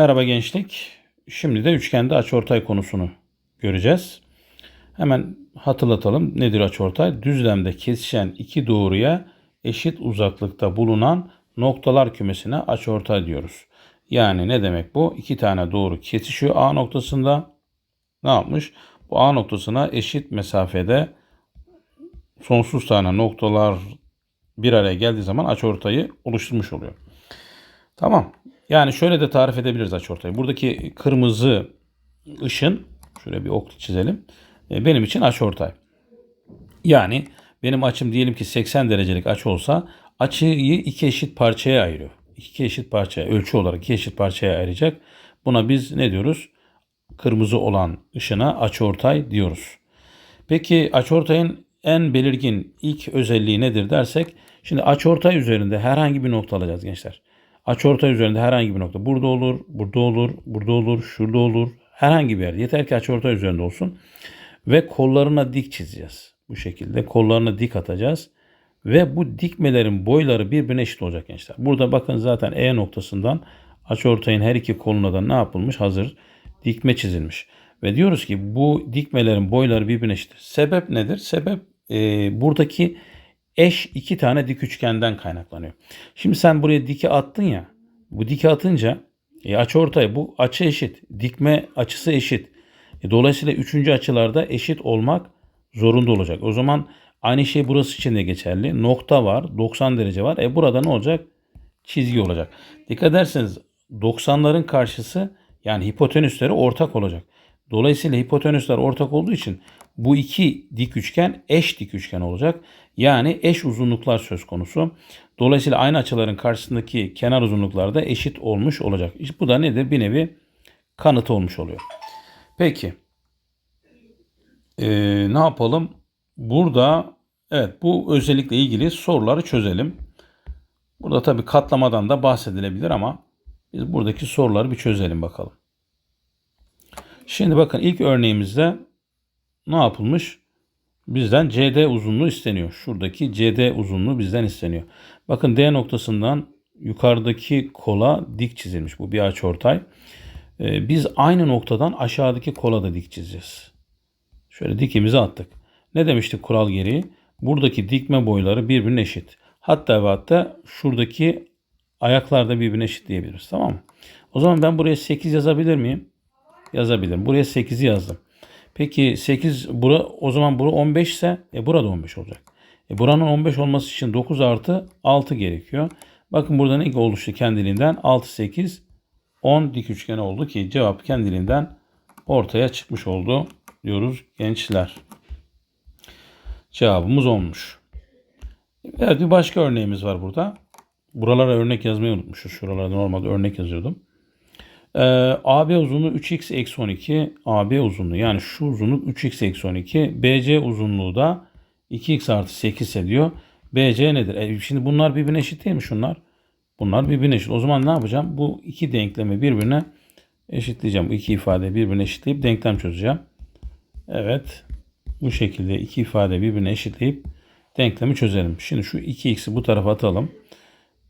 Merhaba gençlik. Şimdi de üçgende açıortay konusunu göreceğiz. Hemen hatırlatalım. Nedir açıortay? Düzlemde kesişen iki doğruya eşit uzaklıkta bulunan noktalar kümesine açıortay diyoruz. Yani ne demek bu? İki tane doğru kesişiyor A noktasında. Ne yapmış? Bu A noktasına eşit mesafede sonsuz tane noktalar bir araya geldiği zaman açıortayı oluşturmuş oluyor. Tamam. Yani şöyle de tarif edebiliriz açıortayı. Buradaki kırmızı ışın şöyle bir ok çizelim. E, Benim için açıortay. Yani benim açım diyelim ki 80 derecelik açı olsa açıyı iki eşit parçaya ayırıyor. İki eşit parçaya ölçü olarak iki eşit parçaya ayıracak. Buna biz ne diyoruz? Kırmızı olan ışına açıortay diyoruz. Peki açıortayın en belirgin ilk özelliği nedir dersek şimdi açıortay üzerinde herhangi bir nokta alacağız gençler. Açıortay üzerinde herhangi bir nokta burada olur, burada olur, burada olur, şurada olur. Herhangi bir yer. Yeter ki açıortay üzerinde olsun. Ve kollarına dik çizeceğiz. Bu şekilde kollarına dik atacağız. Ve bu dikmelerin boyları birbirine eşit olacak gençler. Burada bakın zaten E noktasından açıortayın her iki koluna da ne yapılmış? Hazır dikme çizilmiş. Ve diyoruz ki bu dikmelerin boyları birbirine eşit. Sebep nedir? Sebep e, buradaki eş iki tane dik üçgenden kaynaklanıyor. Şimdi sen buraya diki attın ya. Bu diki atınca e, açı ortaya bu açı eşit. Dikme açısı eşit. E, dolayısıyla üçüncü açılarda eşit olmak zorunda olacak. O zaman aynı şey burası için de geçerli. Nokta var. 90 derece var. E burada ne olacak? Çizgi olacak. Dikkat ederseniz 90'ların karşısı yani hipotenüsleri ortak olacak. Dolayısıyla hipotenüsler ortak olduğu için bu iki dik üçgen eş dik üçgen olacak. Yani eş uzunluklar söz konusu. Dolayısıyla aynı açıların karşısındaki kenar uzunlukları da eşit olmuş olacak. İşte bu da nedir? Bir nevi kanıt olmuş oluyor. Peki. Ee, ne yapalım? Burada evet bu özellikle ilgili soruları çözelim. Burada tabii katlamadan da bahsedilebilir ama biz buradaki soruları bir çözelim bakalım. Şimdi bakın ilk örneğimizde ne yapılmış? Bizden CD uzunluğu isteniyor. Şuradaki CD uzunluğu bizden isteniyor. Bakın D noktasından yukarıdaki kola dik çizilmiş. Bu bir açıortay. Ee, biz aynı noktadan aşağıdaki kola da dik çizeceğiz. Şöyle dikimizi attık. Ne demiştik kural gereği? Buradaki dikme boyları birbirine eşit. Hatta ve hatta şuradaki ayaklar da birbirine eşit diyebiliriz. Tamam mı? O zaman ben buraya 8 yazabilir miyim? Yazabilirim. Buraya 8'i yazdım. Peki 8 bura, o zaman bura 15 ise e, burada 15 olacak. E, buranın 15 olması için 9 artı 6 gerekiyor. Bakın burada ne oluştu kendiliğinden? 6, 8, 10 dik üçgen oldu ki cevap kendiliğinden ortaya çıkmış oldu diyoruz gençler. Cevabımız olmuş. Evet bir başka örneğimiz var burada. Buralara örnek yazmayı unutmuşuz. Şuralarda normalde örnek yazıyordum. Ee, AB uzunluğu 3x eksi 12. AB uzunluğu yani şu uzunluk 3x eksi 12. BC uzunluğu da 2x artı 8 ediyor. BC nedir? E, şimdi bunlar birbirine eşit değil mi şunlar? Bunlar birbirine eşit. O zaman ne yapacağım? Bu iki denklemi birbirine eşitleyeceğim. Bu iki ifade birbirine eşitleyip denklem çözeceğim. Evet. Bu şekilde iki ifade birbirine eşitleyip denklemi çözelim. Şimdi şu 2x'i bu tarafa atalım.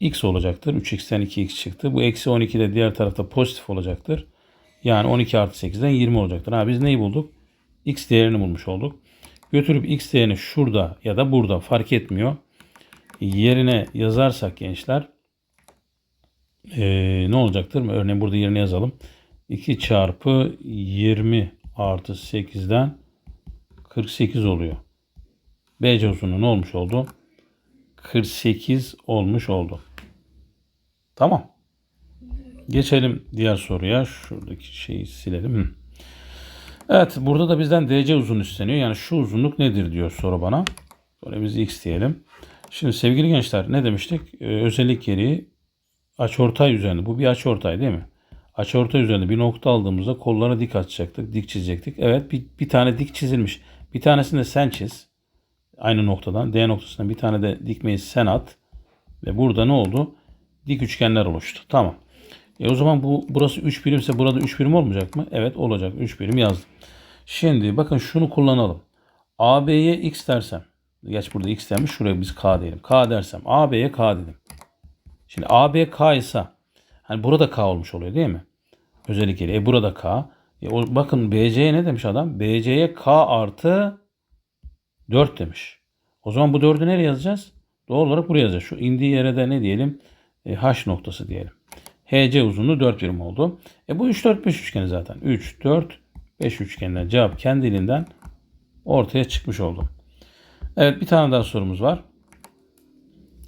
X olacaktır. 3x'ten 2x çıktı. Bu eksi 12 de diğer tarafta pozitif olacaktır. Yani 12 artı 8'den 20 olacaktır. Ha, biz neyi bulduk? x değerini bulmuş olduk. Götürüp x değerini şurada ya da burada fark etmiyor. Yerine yazarsak gençler ee, ne olacaktır? Örneğin burada yerine yazalım. 2 çarpı 20 artı 8'den 48 oluyor. BC uzunluğu ne olmuş oldu? 48 olmuş oldu. Tamam. Geçelim diğer soruya. Şuradaki şeyi silelim. Evet burada da bizden DC uzun isteniyor. Yani şu uzunluk nedir diyor soru bana. Böyle biz x diyelim. Şimdi sevgili gençler ne demiştik? Ee, özellik gereği açıortay üzerinde. Bu bir açıortay değil mi? Açıortay üzerinde bir nokta aldığımızda kollara dik atacaktık. Dik çizecektik. Evet bir, bir tane dik çizilmiş. Bir tanesini de sen çiz. Aynı noktadan. D noktasından bir tane de dikmeyi sen at. Ve burada ne oldu? Dik üçgenler oluştu. Tamam. E o zaman bu burası 3 birimse burada 3 birim olmayacak mı? Evet olacak. 3 birim yazdım. Şimdi bakın şunu kullanalım. AB'ye x dersem. Geç burada x demiş. Şuraya biz k diyelim. K dersem. AB'ye k dedim. Şimdi AB k ise hani burada k olmuş oluyor değil mi? Özellik yeri. E burada K. E o, bakın BC'ye ne demiş adam? BC'ye K artı 4 demiş. O zaman bu 4'ü nereye yazacağız? Doğal olarak buraya yazacağız. Şu indiği yere de ne diyelim? E, H noktası diyelim. HC uzunluğu 4 birim oldu. E bu 3, 4, 5 üçgeni zaten. 3, 4, 5 üçgeninden cevap kendiliğinden ortaya çıkmış oldu. Evet bir tane daha sorumuz var.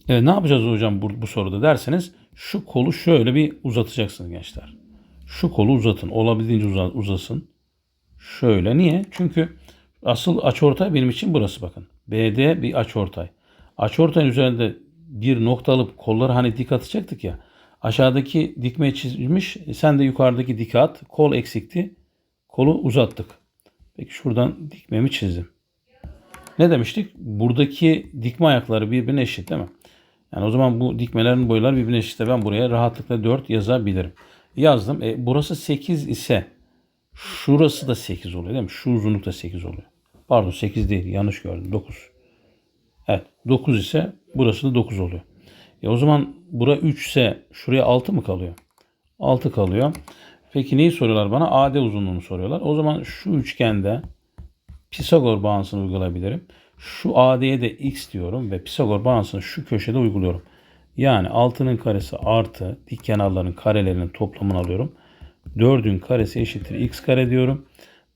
E, ne yapacağız hocam bu, bu soruda derseniz şu kolu şöyle bir uzatacaksınız gençler. Şu kolu uzatın. Olabildiğince uza, uzasın. Şöyle. Niye? Çünkü asıl açıortay benim için burası bakın. BD bir açıortay. Açıortayın üzerinde bir nokta alıp kolları hani dik atacaktık ya. Aşağıdaki dikme çizilmiş. E, Sen de yukarıdaki dik at. Kol eksikti. Kolu uzattık. Peki şuradan dikmemi çizdim. Ne demiştik? Buradaki dikme ayakları birbirine eşit değil mi? Yani o zaman bu dikmelerin boyları birbirine eşitse ben buraya rahatlıkla 4 yazabilirim. Yazdım. E, burası 8 ise şurası da 8 oluyor değil mi? Şu uzunluk da 8 oluyor. Pardon 8 değil yanlış gördüm 9. Evet 9 ise burası da 9 oluyor. E o zaman bura 3 ise şuraya 6 mı kalıyor? 6 kalıyor. Peki neyi soruyorlar bana? AD uzunluğunu soruyorlar. O zaman şu üçgende Pisagor bağıntısını uygulayabilirim. Şu AD'ye de x diyorum ve Pisagor bağıntısını şu köşede uyguluyorum. Yani 6'nın karesi artı dik kenarların karelerinin toplamını alıyorum. 4'ün karesi eşittir x kare diyorum.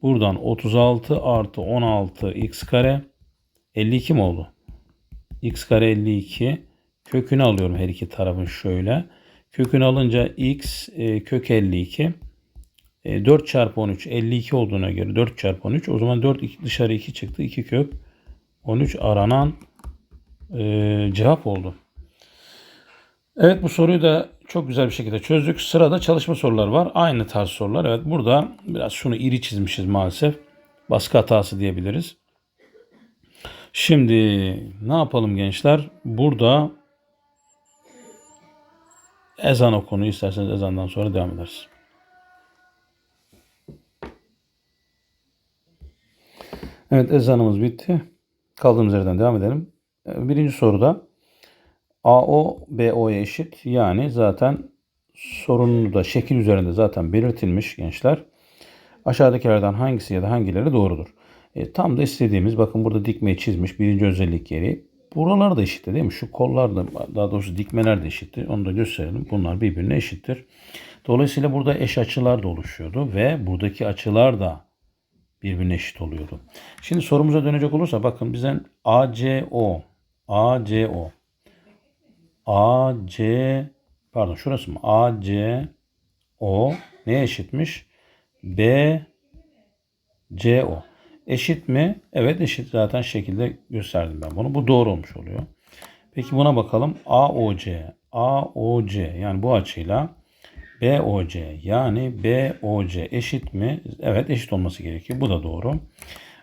Buradan 36 artı 16 x kare 52 mi oldu? X kare 52 kökünü alıyorum her iki tarafın şöyle. Kökünü alınca x e, kök 52 e, 4 çarpı 13 52 olduğuna göre 4 çarpı 13 o zaman 4 iki- dışarı 2 çıktı 2 kök 13 aranan e, cevap oldu. Evet bu soruyu da çok güzel bir şekilde çözdük. Sırada çalışma soruları var. Aynı tarz sorular. Evet burada biraz şunu iri çizmişiz maalesef. Baskı hatası diyebiliriz. Şimdi ne yapalım gençler? Burada ezan okunu isterseniz ezandan sonra devam ederiz. Evet ezanımız bitti. Kaldığımız yerden devam edelim. Birinci soruda AO BO'ya eşit. Yani zaten sorunun da şekil üzerinde zaten belirtilmiş gençler. Aşağıdakilerden hangisi ya da hangileri doğrudur? E, tam da istediğimiz bakın burada dikmeyi çizmiş birinci özellik yeri. Buralar da eşittir değil mi? Şu kollar da daha doğrusu dikmeler de eşittir. Onu da gösterelim. Bunlar birbirine eşittir. Dolayısıyla burada eş açılar da oluşuyordu ve buradaki açılar da birbirine eşit oluyordu. Şimdi sorumuza dönecek olursa bakın bizden ACO ACO AC pardon şurası mı? ACO neye eşitmiş? BCO. Eşit mi? Evet eşit zaten şekilde gösterdim ben bunu. Bu doğru olmuş oluyor. Peki buna bakalım. AOC. AOC yani bu açıyla BOC yani BOC eşit mi? Evet eşit olması gerekiyor. Bu da doğru.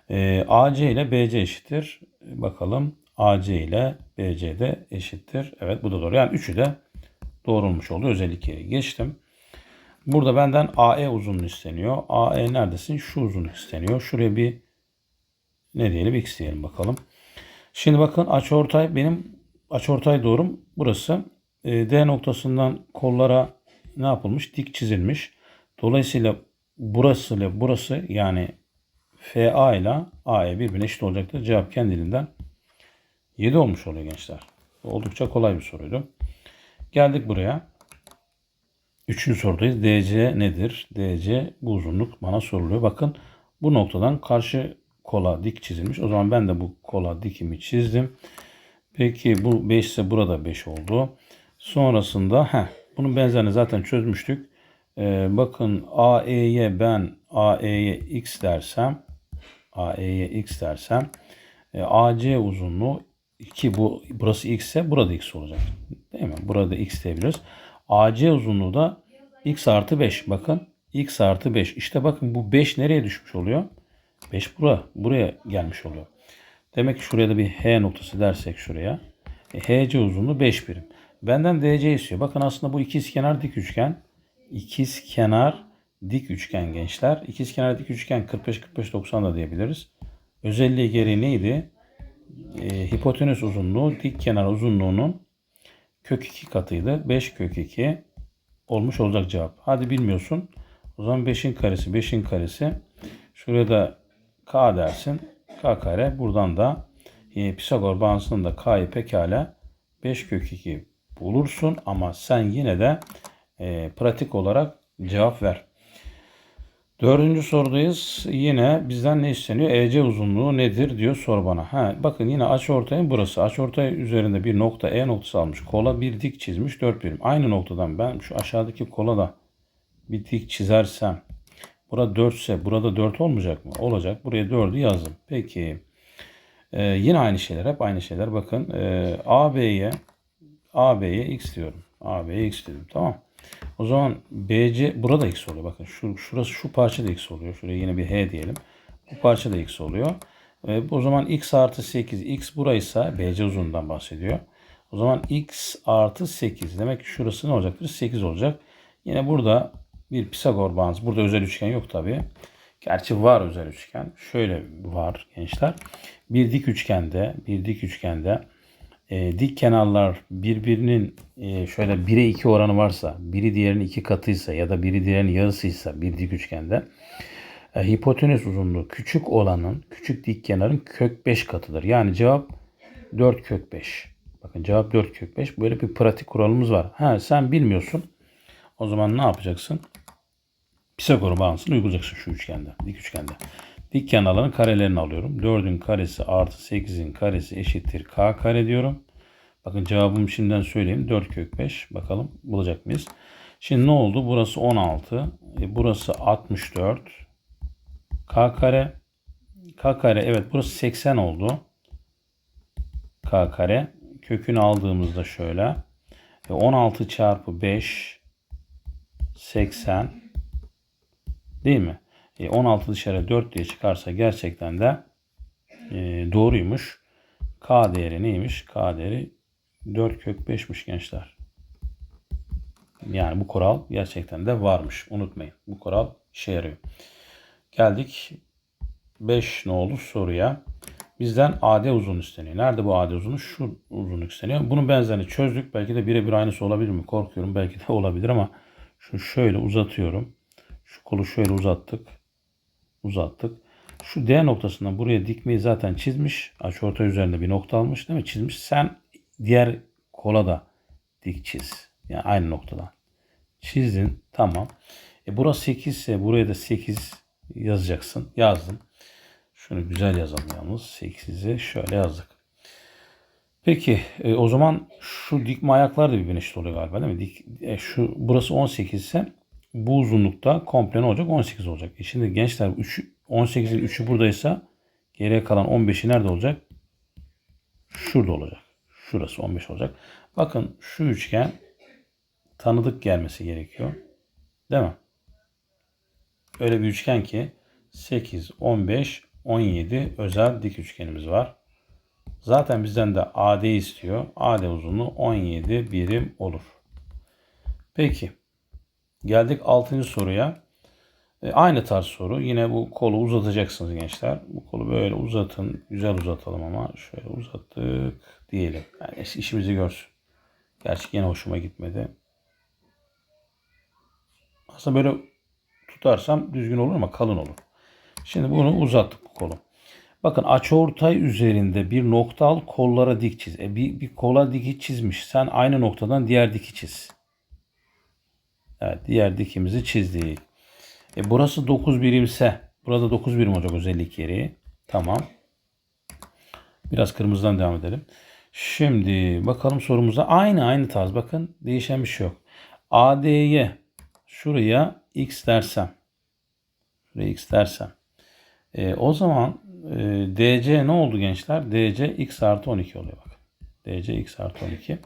Ee, AC ile BC eşittir. Bakalım AC ile BC de eşittir. Evet bu da doğru. Yani üçü de doğru olmuş oluyor. Özellik yeri geçtim. Burada benden AE uzunluğu isteniyor. AE neredesin? Şu uzunluk isteniyor. Şuraya bir ne diyelim? X diyelim bakalım. Şimdi bakın açıortay benim açıortay doğrum burası. E, D noktasından kollara ne yapılmış? Dik çizilmiş. Dolayısıyla burası ile burası yani FA ile AE birbirine eşit olacaktır. Cevap kendiliğinden 7 olmuş oluyor gençler. Oldukça kolay bir soruydu. Geldik buraya. Üçüncü sorudayız. DC nedir? DC bu uzunluk bana soruluyor. Bakın bu noktadan karşı kola dik çizilmiş. O zaman ben de bu kola dikimi çizdim. Peki bu 5 ise burada 5 oldu. Sonrasında heh, bunun benzerini zaten çözmüştük. Ee, bakın AE'ye ben AE'ye x dersem AE'ye x dersem e, AC uzunluğu 2 bu burası x ise burada x olacak. Değil mi? Burada x diyebiliriz. AC uzunluğu da x artı 5. Bakın x artı 5. İşte bakın bu 5 nereye düşmüş oluyor? 5 buraya, buraya gelmiş oluyor. Demek ki şuraya da bir H noktası dersek şuraya. E, HC uzunluğu 5 birim. Benden DC istiyor. Bakın aslında bu ikizkenar dik üçgen. İkizkenar dik üçgen gençler. İkizkenar dik üçgen 45 45 90 da diyebiliriz. Özelliği gereği neydi? E, hipotenüs uzunluğu dik kenar uzunluğunun kök 2 katıydı. 5 kök 2 olmuş olacak cevap. Hadi bilmiyorsun. O zaman 5'in karesi 5'in karesi. Şuraya da k dersin. k kare. Buradan da e, Pisagor bağıntısının da k'yı pekala 5 kök 2 bulursun. Ama sen yine de e, pratik olarak cevap ver. Dördüncü sorudayız. Yine bizden ne isteniyor? EC uzunluğu nedir diyor sor bana. Ha, bakın yine aç ortayın burası. Aç ortay üzerinde bir nokta E noktası almış. Kola bir dik çizmiş 4 birim. Aynı noktadan ben şu aşağıdaki kola da bir dik çizersem burada 4 ise burada 4 olmayacak mı? Olacak. Buraya 4'ü yazdım. Peki ee, yine aynı şeyler. Hep aynı şeyler. Bakın e, AB'ye AB'ye x diyorum. AB'ye x dedim. Tamam. O zaman BC burada x oluyor. Bakın şu şurası şu parça da x oluyor. Şuraya yine bir H diyelim. Bu parça da x oluyor. E, o zaman x artı 8. x buraysa BC uzunluğundan bahsediyor. O zaman x artı 8. Demek ki şurası ne olacaktır? 8 olacak. Yine burada bir Pisagor bağıntısı. Burada özel üçgen yok tabii. Gerçi var özel üçgen. Şöyle var gençler. Bir dik üçgende, bir dik üçgende e, dik kenarlar birbirinin e, şöyle 1'e 2 oranı varsa, biri diğerinin iki katıysa ya da biri diğerinin yarısıysa bir dik üçgende e, hipotenüs uzunluğu küçük olanın, küçük dik kenarın kök 5 katıdır. Yani cevap 4 kök 5. Bakın cevap 4 kök 5. Böyle bir pratik kuralımız var. Ha sen bilmiyorsun. O zaman ne yapacaksın? Pisagor bağıntısını uygulayacaksın şu üçgende, dik üçgende. Dik kenarların karelerini alıyorum. 4'ün karesi artı 8'in karesi eşittir k kare diyorum. Bakın cevabımı şimdiden söyleyeyim. 4 kök 5. Bakalım bulacak mıyız? Şimdi ne oldu? Burası 16. E, burası 64. K kare. K kare evet burası 80 oldu. K kare. Kökünü aldığımızda şöyle. E, 16 çarpı 5 80 değil mi? E, 16 dışarı 4 diye çıkarsa gerçekten de e, doğruymuş. K değeri neymiş? K değeri 4 kök 5'miş gençler. Yani bu kural gerçekten de varmış. Unutmayın. Bu kural işe yarıyor. Geldik 5 ne oldu soruya. Bizden AD uzun isteniyor. Nerede bu AD uzunu? Şu uzunluk isteniyor. Bunun benzerini çözdük. Belki de birebir aynısı olabilir mi? Korkuyorum. Belki de olabilir ama şu şöyle uzatıyorum. Şu kolu şöyle uzattık. Uzattık. Şu D noktasından buraya dikmeyi zaten çizmiş. Açıortay üzerinde bir nokta almış değil mi? Çizmiş. Sen diğer kola da dik çiz. Yani aynı noktadan. Çizdin. Tamam. E burası 8 ise buraya da 8 yazacaksın. Yazdım. Şunu güzel yazalım yalnız. 8'i şöyle yazdık. Peki e, o zaman şu dikme ayaklar da birbirine eşit oluyor galiba değil mi? Dik, e, şu burası 18 ise bu uzunlukta komple ne olacak? 18 olacak. E şimdi gençler 3, 18'in 3'ü buradaysa geriye kalan 15'i nerede olacak? Şurada olacak. Şurası 15 olacak. Bakın şu üçgen tanıdık gelmesi gerekiyor. Değil mi? Öyle bir üçgen ki 8, 15, 17 özel dik üçgenimiz var. Zaten bizden de AD istiyor. AD uzunluğu 17 birim olur. Peki. Geldik 6. soruya. E, aynı tarz soru. Yine bu kolu uzatacaksınız gençler. Bu kolu böyle uzatın. Güzel uzatalım ama şöyle uzattık diyelim. Yani işimizi görsün. Gerçi yine hoşuma gitmedi. Aslında böyle tutarsam düzgün olur ama kalın olur. Şimdi bunu uzattık bu kolu. Bakın açıortay üzerinde bir nokta al kollara dik çiz. E bir, bir kola diki çizmiş. Sen aynı noktadan diğer diki çiz. Evet diğer dikimizi çizdik. E burası 9 birimse burada 9 birim olacak özellik yeri. Tamam. Biraz kırmızıdan devam edelim. Şimdi bakalım sorumuza aynı aynı tarz bakın değişen bir şey yok. AD'ye şuraya x dersem şuraya x dersem e, o zaman e, DC ne oldu gençler? DC x artı 12 oluyor bakın. DC x artı 12.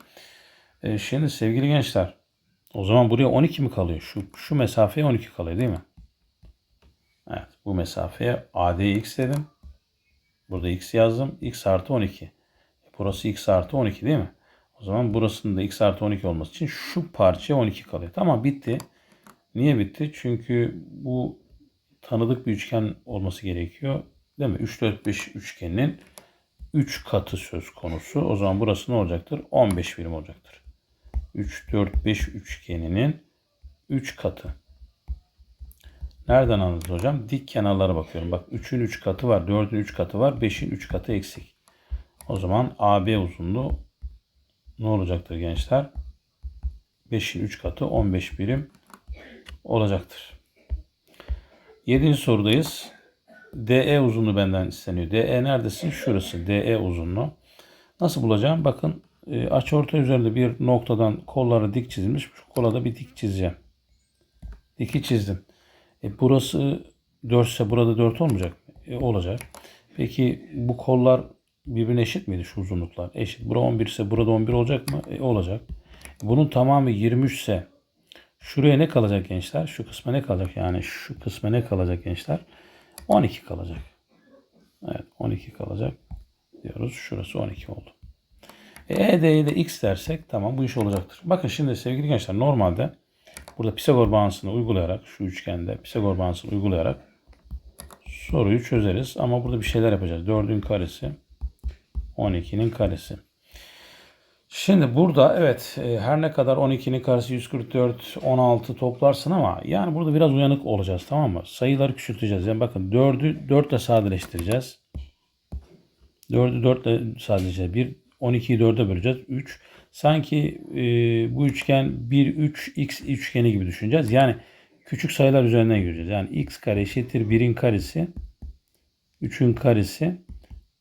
E, şimdi sevgili gençler o zaman buraya 12 mi kalıyor? Şu, şu mesafeye 12 kalıyor değil mi? Evet bu mesafeye ADX dedim. Burada x yazdım. x artı 12. E, burası x artı 12 değil mi? O zaman burasının da x artı 12 olması için şu parçaya 12 kalıyor. Tamam bitti. Niye bitti? Çünkü bu tanıdık bir üçgen olması gerekiyor. Değil mi? 3, 4, 5 üçgeninin 3 katı söz konusu. O zaman burası ne olacaktır? 15 birim olacaktır. 3, 4, 5 üçgeninin 3 katı. Nereden anladınız hocam? Dik kenarlara bakıyorum. Bak 3'ün 3 katı var, 4'ün 3 katı var, 5'in 3 katı eksik. O zaman AB uzunluğu ne olacaktır gençler? 5'in 3 katı 15 birim olacaktır. 7. sorudayız. DE uzunluğu benden isteniyor. DE neredesin? Şurası. DE uzunluğu. Nasıl bulacağım? Bakın e, açıortay üzerinde bir noktadan kolları dik çizilmiş. Şu kola da bir dik çizeceğim. Diki çizdim. E, burası 4 ise burada 4 olmayacak? E, olacak. Peki bu kollar birbirine eşit miydi şu uzunluklar? Eşit. Bura 11 ise burada 11 olacak mı? E, olacak. Bunun tamamı 23 ise şuraya ne kalacak gençler? Şu kısma ne kalacak? Yani şu kısma ne kalacak gençler? 12 kalacak. Evet 12 kalacak diyoruz. Şurası 12 oldu. E, ED'ye de x dersek tamam bu iş olacaktır. Bakın şimdi sevgili gençler normalde burada Pisagor bağıntısını uygulayarak şu üçgende Pisagor bağıntısını uygulayarak soruyu çözeriz. Ama burada bir şeyler yapacağız. 4'ün karesi 12'nin karesi. Şimdi burada evet e, her ne kadar 12'nin karesi 144, 16 toplarsın ama yani burada biraz uyanık olacağız tamam mı? Sayıları küçülteceğiz. Yani bakın 4'ü 4 ile sadeleştireceğiz. 4'ü 4 ile sadeleştireceğiz. 1, 12'yi 4'e böleceğiz. 3. Sanki e, bu üçgen 1, 3, x üçgeni gibi düşüneceğiz. Yani küçük sayılar üzerinden göreceğiz. Yani x kare eşittir 1'in karesi, 3'ün karesi,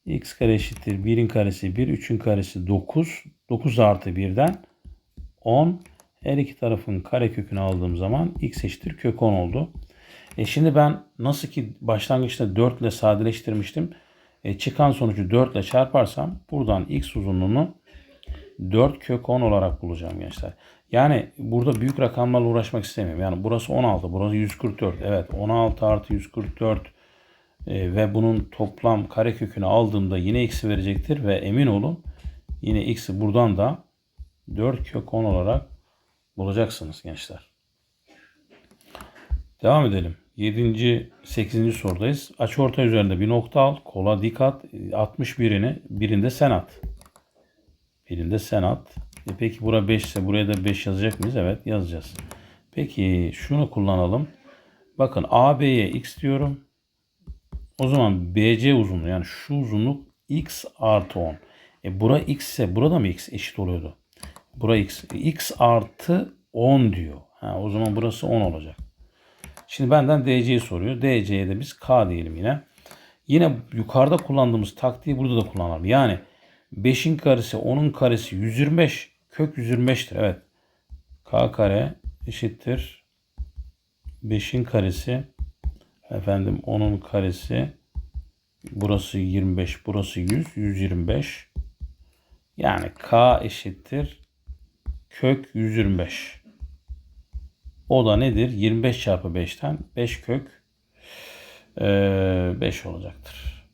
x kare eşittir 1'in karesi 1, 3'ün karesi 9. 9 artı 1'den 10. Her iki tarafın kare kökünü aldığım zaman x eşittir kök 10 oldu. E şimdi ben nasıl ki başlangıçta 4 ile sadeleştirmiştim. E çıkan sonucu 4 ile çarparsam buradan x uzunluğunu 4 kök 10 olarak bulacağım gençler. Yani burada büyük rakamlarla uğraşmak istemiyorum. Yani burası 16, burası 144. Evet 16 artı 144 e, ve bunun toplam kare kökünü aldığımda yine x'i verecektir ve emin olun yine x'i buradan da 4 kök 10 olarak bulacaksınız gençler. Devam edelim. 7. 8. sorudayız. Açıortay üzerinde bir nokta al. Kola dik at. 61'ini birinde sen at. Birinde sen at. E peki bura 5 ise buraya da 5 yazacak mıyız? Evet yazacağız. Peki şunu kullanalım. Bakın AB'ye x diyorum. O zaman BC uzunluğu yani şu uzunluk x artı 10. E bura x ise burada mı x eşit oluyordu? Bura x. X artı 10 diyor. Ha, o zaman burası 10 olacak. Şimdi benden DC'yi soruyor. DC'ye de biz K diyelim yine. Yine yukarıda kullandığımız taktiği burada da kullanalım. Yani 5'in karesi 10'un karesi 125 kök 125'tir. Evet. K kare eşittir 5'in karesi efendim 10'un karesi burası 25 burası 100 125 yani K eşittir kök 125 o da nedir? 25 çarpı 5'ten 5 kök 5 olacaktır.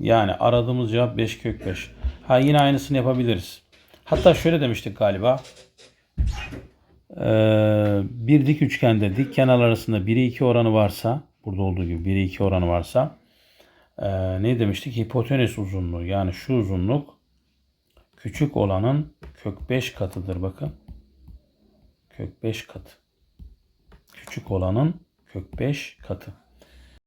Yani aradığımız cevap 5 kök 5. Ha yine aynısını yapabiliriz. Hatta şöyle demiştik galiba. Ee, bir dik üçgende dik kenar arasında 1'e 2 oranı varsa burada olduğu gibi 1'e 2 oranı varsa e, ne demiştik? Hipotenüs uzunluğu yani şu uzunluk küçük olanın kök 5 katıdır bakın. Kök 5 katı. Küçük olanın kök 5 katı.